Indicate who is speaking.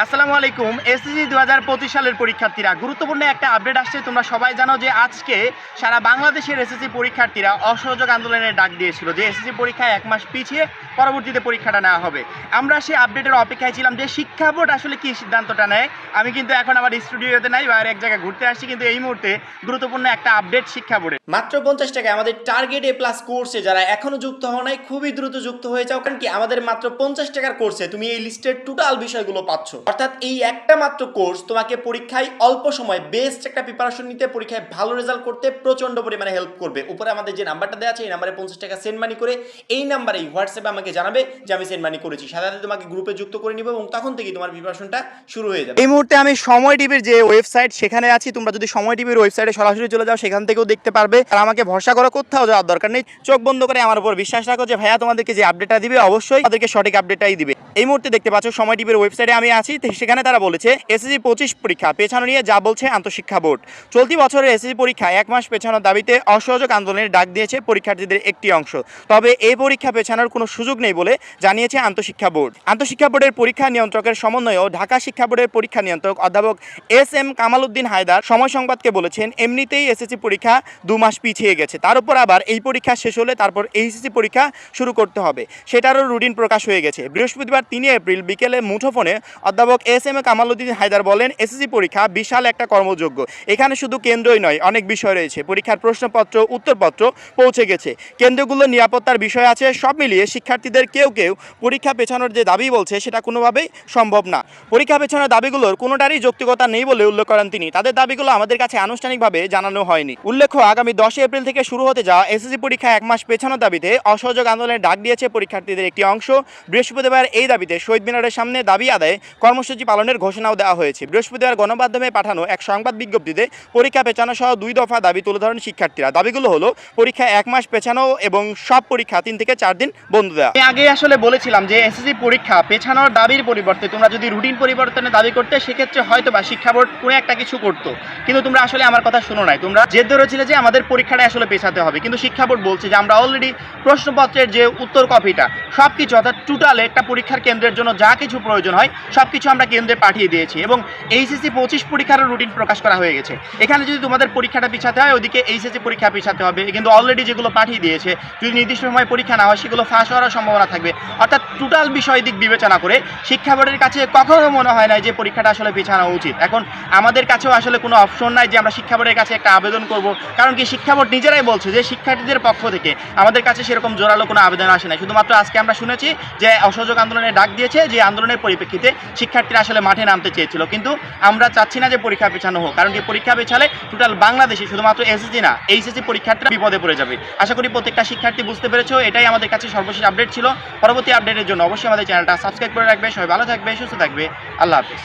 Speaker 1: আসসালামু আলাইকুম। এসএসসি দু হাজার পঁচিশ সালের পরীক্ষার্থীরা, গুরুত্বপূর্ণ একটা আপডেট আসছে। তোমরা সবাই জানো যে আজকে সারা বাংলাদেশের এসএসসি পরীক্ষার্থীরা অসহযোগ আন্দোলনের ডাক দিয়েছিল যে এসএসসি পরীক্ষায় এক মাস পিছিয়ে পরবর্তীতে পরীক্ষাটা নেওয়া হবে। আমরা সেই আপডেটের অপেক্ষায় ছিলাম যে শিক্ষা বোর্ড আসলে কি সিদ্ধান্তটা নেয়। আমি কিন্তু এখন আমার স্টুডিওতে নাই, বাইরে এক জায়গায় ঘুরতে আসছি, কিন্তু এই মুহূর্তে গুরুত্বপূর্ণ একটা আপডেট শিক্ষা বোর্ডে মাত্র পঞ্চাশ টাকায় আমাদের টার্গেট এ প্লাস কোর্সে যারা এখনও যুক্ত হও নাই, খুবই দ্রুত যুক্ত হয়ে যাও, কারণ কি আমাদের মাত্র পঞ্চাশ টাকার কোর্সে তুমি এই লিস্টের টোটাল বিষয়গুলো পাচ্ছ। অর্থাৎ এই একটা মাত্র কোর্স তোমাকে পরীক্ষায় অল্প সময় বেস্ট একটা প্রিপারেশন নিতে, পরীক্ষায় ভালো রেজাল্ট করতে প্রচণ্ড পরিমাণে হেল্প করবে। উপরে আমাদের যে নাম্বারটা দেওয়া আছে, এই নাম্বারে পঞ্চাশ টাকা সেন্ড মানি করে এই নাম্বারেই হোয়াটসঅ্যাপে আমাকে জানাবে যে আমি সেন্ড মানি করেছি। সাথে তোমাকে গ্রুপে যুক্ত করে নিব এবং তখন থেকেই তোমার প্রিপারেশনটা শুরু হয়ে যাবে। এই মুহূর্তে আমি সময় টিভির যে ওয়েবসাইট সেখানে আছি, তোমরা যদি সময় টিভির ওয়েবসাইটে সরাসরি চলে যাও, সেখান থেকেও দেখতে পারবে। আর আমাকে ভরসা করা, কোথাও যাওয়ার দরকার নেই। চোখ বন্ধ করে আমার উপর বিশ্বাস রাখো যে ভাইয়া তোমাদেরকে যে আপডেটটা দিবে, অবশ্যই তাদেরকে সঠিক আপডেটটাই দিবে। এই মুহূর্তে দেখতে পাচ্ছ সময় টিভির ওয়েবসাইটে আমি আছি। সেখানে তারা বলেছে, এসএসসি পঁচিশ পরীক্ষা, পেছানো নিয়ে যা বলছে আন্তঃশিক্ষা বোর্ড। চলতি বছরের এসএসসি পরীক্ষা এক মাস পেছানোর দাবিতে অসহযোগ আন্দোলনের ডাক দিয়েছে পরীক্ষার্থীদের একটি অংশ। তবে এই পরীক্ষা পেছানোর কোনো সুযোগ নেই বলে জানিয়েছে আন্তঃশিক্ষা বোর্ড। আন্তঃশিক্ষা বোর্ডের পরীক্ষা নিয়ন্ত্রকের সমন্বয়ে ও ঢাকা শিক্ষা বোর্ডের পরীক্ষা নিয়ন্ত্রক অধ্যাপক এস এম কামাল উদ্দিন হায়দার সময় সংবাদকে বলেছেন, এমনিতেই এসএসসি পরীক্ষা দু মাস পিছিয়ে গেছে। তার উপর আবার এই পরীক্ষা শেষ হলে তারপর এইচএসসি পরীক্ষা শুরু করতে হবে। সেটারও রুটিন প্রকাশ হয়ে গেছে। বৃহস্পতিবার তিনই এপ্রিল বিকেলে মুঠোফোনে অধ্যাপক এস এম কামাল উদ্দিন হায়দার বলেন, এসএসসি পরীক্ষা বিশাল একটা কর্মযোগ্য। এখানে শুধু কেন্দ্রই নয়, অনেক বিষয় রয়েছে। পরীক্ষার প্রশ্নপত্র, উত্তরপত্র পৌঁছে গেছে। কেন্দ্রগুলোর নিরাপত্তার বিষয় আছে, সব মিলিয়ে শিক্ষার্থীদের কেউ কেউ পরীক্ষা পেছানোর যে দাবি বলছে, সেটা কোনোভাবেই সম্ভব না। পরীক্ষা পেছানোর দাবিগুলোর কোনোটারই যৌক্তিকতা নেই বলে উল্লেখ করেন তিনি। তাদের দাবিগুলো আমাদের কাছে আনুষ্ঠানিকভাবে জানানো হয়নি। উল্লেখ্য, আগামী দশই এপ্রিল থেকে শুরু হতে যাওয়া এসএসসি পরীক্ষা এক মাস পেছানোর দাবিতে অসহযোগ আন্দোলনের ডাক দিয়েছে পরীক্ষার্থীদের একটি অংশ। বৃহস্পতিবার এই দাবিতে শহীদ মিনারের সামনে দাবি আদায়ে কর্মসূচি পালনের ঘোষণাও দেওয়া হয়েছে। বৃহস্পতিবার গণমাধ্যমে পাঠানো এক সংবাদ বিজ্ঞপ্তিতে পরীক্ষা পেছানো সহ দুই দফা দাবি তুলে ধরেন শিক্ষার্থীরা। দাবিগুলো হলো, পরীক্ষা এক মাস পেছানো এবং সব পরীক্ষা তিন থেকে চার দিন বন্ধ দেওয়া। আমি আগে আসলে বলেছিলাম যে এসএসসি পরীক্ষা পেছানোর দাবির পরিবর্তে তোমরা যদি রুটিন পরিবর্তনের দাবি করতে, সেক্ষেত্রে হয়তো বা শিক্ষা বোর্ড কোনো একটা কিছু করতো। কিন্তু তোমরা আসলে আমার কথা শোনো নাই। তোমরা জেদ ধরেছিলে যে আমাদের পরীক্ষাটা আসলে পেছাতে হবে। কিন্তু শিক্ষা বোর্ড বলছে যে আমরা অলরেডি প্রশ্নপত্রের যে উত্তর কপিটা সব কিছু অর্থাৎ টোটাল একটা পরীক্ষার কেন্দ্রের জন্য যা কিছু প্রয়োজন হয় সব কিছু আমরা কেন্দ্রে পাঠিয়ে দিয়েছি এবং এইচএসসি পঁচিশ পরীক্ষারও রুটিন প্রকাশ করা হয়ে গেছে। এখানে যদি তোমাদের পরীক্ষাটা পিছাতে হয় ওদিকে এইচএসসি পরীক্ষা পিছাতে হবে। কিন্তু অলরেডি যেগুলো পাঠিয়ে দিয়েছে, যদি নির্দিষ্ট সময় পরীক্ষা না হয়, সেগুলো ফাঁস হওয়ার সম্ভাবনা থাকবে। অর্থাৎ টোটাল বিষয় দিক বিবেচনা করে শিক্ষা বোর্ডের কাছে কখনো মনে হয় না যে পরীক্ষাটা আসলে পিছানো উচিত। এখন আমাদের কাছেও আসলে কোনো অপশন নাই যে আমরা শিক্ষা বোর্ডের কাছে একটা আবেদন করব। কারণ কি শিক্ষা বোর্ড নিজেরাই বলছে যে শিক্ষার্থীদের পক্ষ থেকে আমাদের কাছে সেরকম জোরালো কোনো আবেদন আসে না শুধুমাত্র আজকে আমরা শুনেছি যে অসহযোগ আন্দোলনের ডাক দিয়েছে যে আন্দোলনের পরিপ্রেক্ষিতে শিক্ষার্থীরা আসলে মাঠে নামতে চেয়েছিল। কিন্তু আমরা চাচ্ছি না যে পরীক্ষা পেছানো হোক, কারণ কি পরীক্ষা পেছালে টোটাল বাংলাদেশে শুধুমাত্র এসএসসি না এইচএসসি পরীক্ষার্থীরা বিপদে পড়ে যাবে। আশা করি প্রত্যেকটা শিক্ষার্থী বুঝতে পেরেছ, এটাই আমাদের কাছে সর্বশেষ আপডেট ছিল। পরবর্তী আপডেটের জন্য অবশ্যই আমাদের চ্যানেলটা সাবস্ক্রাইব করে রাখবে। সবাই ভালো থাকবে, সুস্থ থাকবে। আল্লাহ হাফিজ।